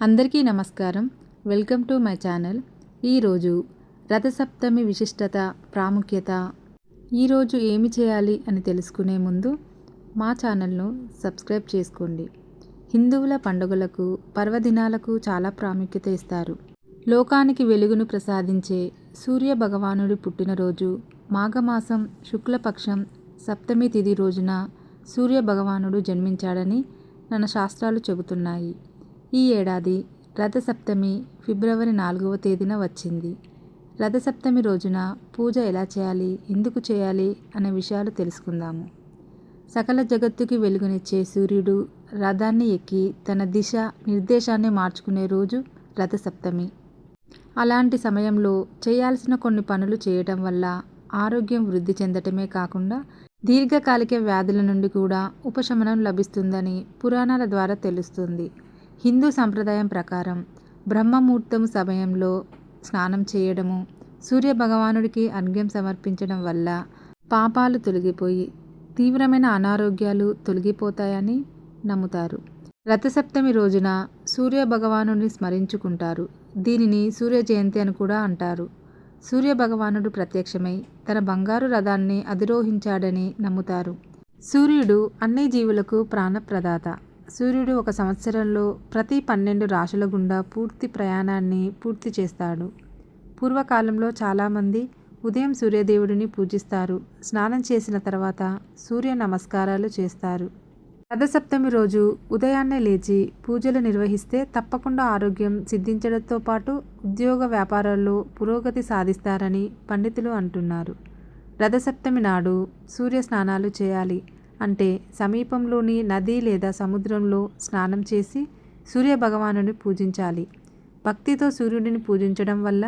అందరికీ నమస్కారం. Welcome to my channel. ఈరోజు రథసప్తమి విశిష్టత ప్రాముఖ్యత ఈరోజు ఏమి చేయాలి అని తెలుసుకునే ముందు మా ఛానల్ను సబ్స్క్రైబ్ చేసుకోండి. హిందువుల పండుగలకు పర్వదినాలకు చాలా ప్రాముఖ్యత ఇస్తారు. లోకానికి వెలుగును ప్రసాదించే సూర్య భగవానుడి పుట్టినరోజు మాఘమాసం శుక్లపక్షం సప్తమి తిథి రోజున సూర్య భగవానుడు జన్మించాడని మన శాస్త్రాలు చెబుతున్నాయి. ఈ ఏడాది రథసప్తమి ఫిబ్రవరి నాలుగవ తేదీన వచ్చింది. రథసప్తమి రోజున పూజ ఎలా చేయాలి? ఎందుకు చేయాలి? అనే విషయాలు తెలుసుకుందాము. సకల జగత్తుకి వెలుగునిచ్చే సూర్యుడు రథాన్ని ఎక్కి తన దిశ నిర్దేశాన్ని మార్చుకునే రోజు రథసప్తమి. అలాంటి సమయంలో చేయాల్సిన కొన్ని పనులు చేయటం వల్ల ఆరోగ్యం వృద్ధి చెందటమే కాకుండా దీర్ఘకాలిక వ్యాధుల నుండి కూడా ఉపశమనం లభిస్తుందని పురాణాల ద్వారా తెలుస్తుంది. హిందూ సంప్రదాయం ప్రకారం బ్రహ్మముహూర్తం సమయంలో స్నానం చేయడము సూర్య భగవానుడికి అర్ఘ్యం సమర్పించడం వల్ల పాపాలు తొలగిపోయి తీవ్రమైన అనారోగ్యాలు తొలగిపోతాయని నమ్ముతారు. రథసప్తమి రోజున సూర్య భగవానుడిని స్మరించుకుంటారు. దీనిని సూర్య జయంతి అని కూడా అంటారు. సూర్య భగవానుడు ప్రత్యక్షమై తన బంగారు రథాన్ని అధిరోహించాడని నమ్ముతారు. సూర్యుడు అన్ని జీవులకు ప్రాణప్రదాత. సూర్యుడు ఒక సంవత్సరంలో ప్రతి పన్నెండు రాశుల గుండా పూర్తి ప్రయాణాన్ని పూర్తి చేస్తాడు. పూర్వకాలంలో చాలామంది ఉదయం సూర్యదేవుడిని పూజిస్తారు. స్నానం చేసిన తర్వాత సూర్య నమస్కారాలు చేస్తారు. రథసప్తమి రోజు ఉదయాన్నే లేచి పూజలు నిర్వహిస్తే తప్పకుండా ఆరోగ్యం సిద్ధించడంతో పాటు ఉద్యోగ వ్యాపారాల్లో పురోగతి సాధిస్తారని పండితులు అంటున్నారు. రథసప్తమి నాడు సూర్య స్నానాలు చేయాలి. అంటే సమీపంలోని నది లేదా సముద్రంలో స్నానం చేసి సూర్య భగవానుని పూజించాలి. భక్తితో సూర్యుడిని పూజించడం వల్ల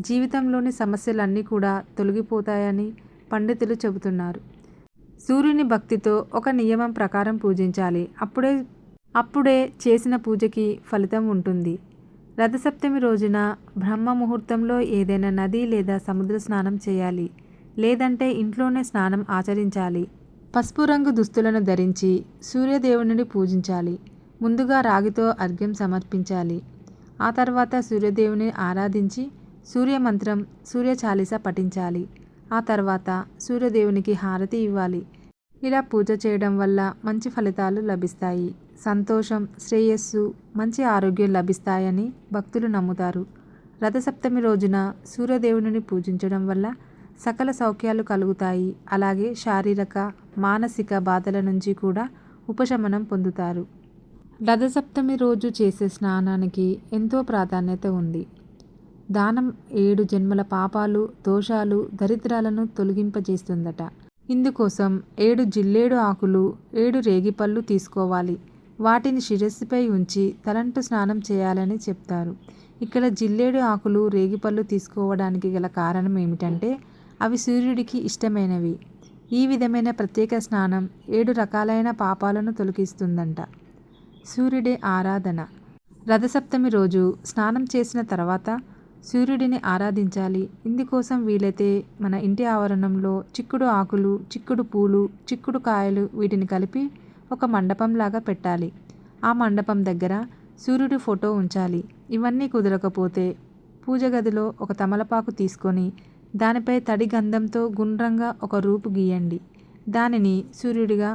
జీవితంలోని సమస్యలన్నీ కూడా తొలగిపోతాయని పండితులు చెబుతున్నారు. సూర్యుని భక్తితో ఒక నియమం ప్రకారం పూజించాలి. అప్పుడే అప్పుడే చేసిన పూజకి ఫలితం ఉంటుంది. రథసప్తమి రోజున బ్రహ్మ ముహూర్తంలో ఏదైనా నది లేదా సముద్ర స్నానం చేయాలి. లేదంటే ఇంట్లోనే స్నానం ఆచరించాలి. పసుపు రంగు దుస్తులను ధరించి సూర్యదేవుని పూజించాలి. ముందుగా రాగితో అర్ఘ్యం సమర్పించాలి. ఆ తర్వాత సూర్యదేవుని ఆరాధించి సూర్యమంత్రం సూర్య చాలీస పఠించాలి. ఆ తర్వాత సూర్యదేవునికి హారతి ఇవ్వాలి. ఇలా పూజ చేయడం వల్ల మంచి ఫలితాలు లభిస్తాయి. సంతోషం శ్రేయస్సు మంచి ఆరోగ్యం లభిస్తాయని భక్తులు నమ్ముతారు. రథసప్తమి రోజున సూర్యదేవుని పూజించడం వల్ల సకల సౌఖ్యాలు కలుగుతాయి. అలాగే శారీరక మానసిక బాధల నుంచి కూడా ఉపశమనం పొందుతారు. రథసప్తమి రోజు చేసే స్నానానికి ఎంతో ప్రాధాన్యత ఉంది. దానం ఏడు జన్మల పాపాలు దోషాలు దరిద్రాలను తొలగింపజేస్తుందట. ఇందుకోసం ఏడు జిల్లేడు ఆకులు ఏడు రేగిపళ్ళు తీసుకోవాలి. వాటిని శిరస్సుపై ఉంచి తలంటు స్నానం చేయాలని చెప్తారు. ఇక్కడ జిల్లేడు ఆకులు రేగిపళ్ళు తీసుకోవడానికి గల కారణం ఏమిటంటే అవి సూర్యుడికి ఇష్టమైనవి. ఈ విధమైన ప్రత్యేక స్నానం ఏడు రకాలైన పాపాలను తొలగిస్తుందంట. సూర్యుడి ఆరాధన. రథసప్తమి రోజు స్నానం చేసిన తర్వాత సూర్యుడిని ఆరాధించాలి. ఇందుకోసం వీలైతే మన ఇంటి ఆవరణంలో చిక్కుడు ఆకులు చిక్కుడు పూలు చిక్కుడు కాయలు వీటిని కలిపి ఒక మండపంలాగా పెట్టాలి. ఆ మండపం దగ్గర సూర్యుడి ఫోటో ఉంచాలి. ఇవన్నీ కుదరకపోతే పూజ గదిలో ఒక తమలపాకు తీసుకొని దానిపై తడి గంధంతో గుండ్రంగా ఒక రూపు గీయండి. దానిని సూర్యుడిగా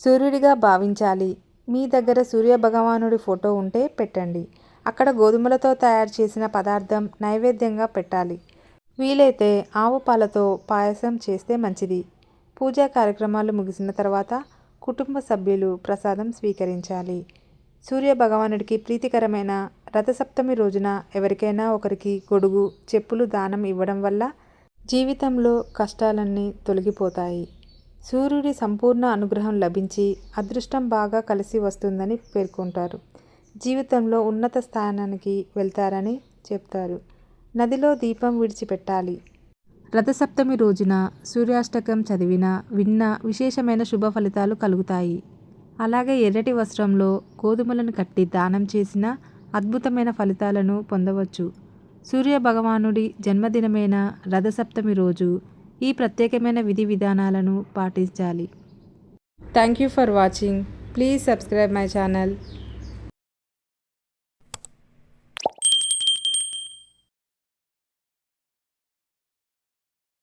సూర్యుడిగా భావించాలి. మీ దగ్గర సూర్య భగవానుడి ఫోటో ఉంటే పెట్టండి. అక్కడ గోధుమలతో తయారు చేసిన పదార్థం నైవేద్యంగా పెట్టాలి. వీలైతే ఆవు పాలతో పాయసం చేస్తే మంచిది. పూజా కార్యక్రమాలు ముగిసిన తర్వాత కుటుంబ సభ్యులు ప్రసాదం స్వీకరించాలి. సూర్య భగవానుడికి ప్రీతికరమైన రథసప్తమి రోజున ఎవరికైనా ఒకరికి గొడుగు చెప్పులు దానం ఇవ్వడం వల్ల జీవితంలో కష్టాలన్నీ తొలగిపోతాయి. సూర్యుడి సంపూర్ణ అనుగ్రహం లభించి అదృష్టం బాగా కలిసి వస్తుందని పేర్కొంటారు. జీవితంలో ఉన్నత స్థానానికి వెళ్తారని చెప్తారు. నదిలో దీపం విడిచిపెట్టాలి. రథసప్తమి రోజున సూర్యాష్టకం చదివిన విన్న విశేషమైన శుభ ఫలితాలు కలుగుతాయి. అలాగే ఎర్రటి వస్త్రంలో గోధుమలను కట్టి దానం చేసిన అద్భుతమైన ఫలితాలను పొందవచ్చు. సూర్య భగవానుడి జన్మదినమైన రథసప్తమి రోజు ఈ ప్రత్యేకమైన విధి విధానాలను పాటించాలి. Thank you for watching. Please subscribe my channel.